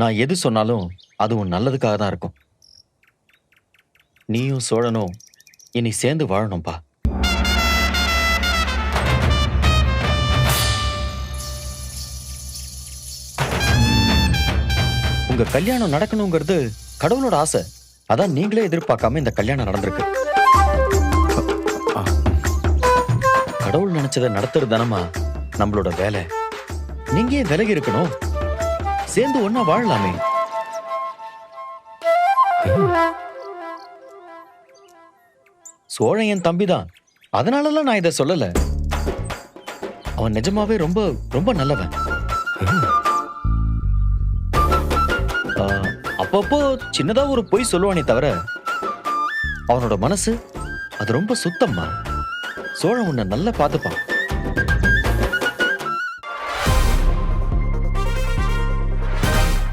நான் எது சொன்னாலும் அது உன் நல்லதுக்காக தான் இருக்கும். நீயும் சோழனும் இனி சேர்ந்து வாழணும்பா உங்க கல்யாணம் நடக்கணுங்கிறது கடவுளோட ஆசை. அதான் நீங்களே எதிர்பார்க்காம இந்த கல்யாணம் நடந்திருக்கு. கடவுள் நினைச்சதை நடத்துறது தானமா நம்மளோட வேலை. நீங்க ஏன் விலகி இருக்கணும்? சேர்ந்து ஒன்னா வாழலாமே. சோழன் என் தம்பிதான். அதனாலலாம் நான் இதை சொல்லல. அவன் நிஜமாவே ரொம்ப ரொம்ப நல்லவன். அப்பப்போ சின்னதா ஒரு பொய் சொல்லுவானே தவிர அவனோட மனசு அது ரொம்ப சுத்தம்மா. சோழன் உன்னை நல்லா பார்த்துப்பான்.